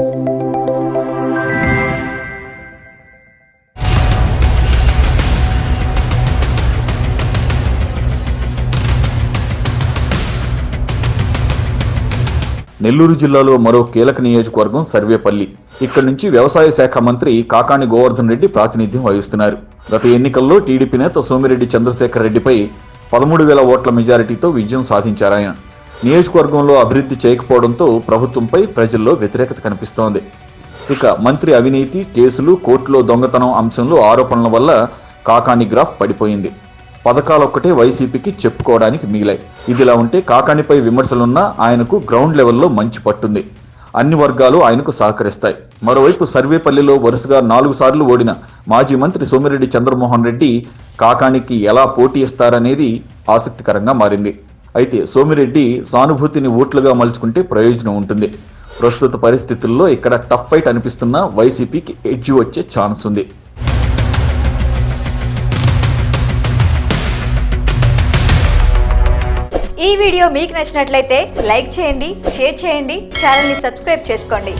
నెల్లూరు జిల్లాలో మరో కీలక నియోజకవర్గం సర్వేపల్లి. ఇక్కడి నుంచి వ్యవసాయ శాఖ మంత్రి కాకాణి గోవర్ధన్ రెడ్డి ప్రాతినిధ్యం వహిస్తున్నారు. గత ఎన్నికల్లో టీడీపీ నేత సోమిరెడ్డి చంద్రశేఖర్ రెడ్డిపై పదమూడు వేల ఓట్ల మెజారిటీతో విజయం సాధించారాయన. నియోజకవర్గంలో అభివృద్ధి చేయకపోవడంతో ప్రభుత్వంపై ప్రజల్లో వ్యతిరేకత కనిపిస్తోంది. ఇక మంత్రి అవినీతి కేసులు కోర్టులో దొంగతనం అంశంలో ఆరోపణల వల్ల కాకాణి గ్రాఫ్ పడిపోయింది. పథకాలొక్కటే వైసీపీకి చెప్పుకోవడానికి మిగిలాయి. ఇదిలా ఉంటే కాకాణిపై విమర్శలున్నా ఆయనకు గ్రౌండ్ లెవెల్లో మంచి పట్టుంది. అన్ని వర్గాలు ఆయనకు సహకరిస్తాయి. మరోవైపు సర్వేపల్లిలో వరుసగా నాలుగు సార్లు ఓడిన మాజీ మంత్రి సోమిరెడ్డి చంద్రమోహన్ రెడ్డి కాకానికి ఎలా పోటీ ఇస్తారనేది ఆసక్తికరంగా మారింది. అయితే సోమిరెడ్డి సానుభూతిని ఓట్లుగా మలుచుకుంటే ప్రయోజనం ఉంటుంది. ప్రస్తుత పరిస్థితుల్లో ఇక్కడ టఫ్ ఫైట్ అనిపిస్తున్న వైసీపీకి ఎడ్జి వచ్చే ఛాన్స్ ఉంది. ఈ వీడియో మీకు నచ్చినట్లయితే లైక్ చేయండి షేర్ చేయండి ఛానల్ని సబ్స్క్రైబ్ చేసుకోండి.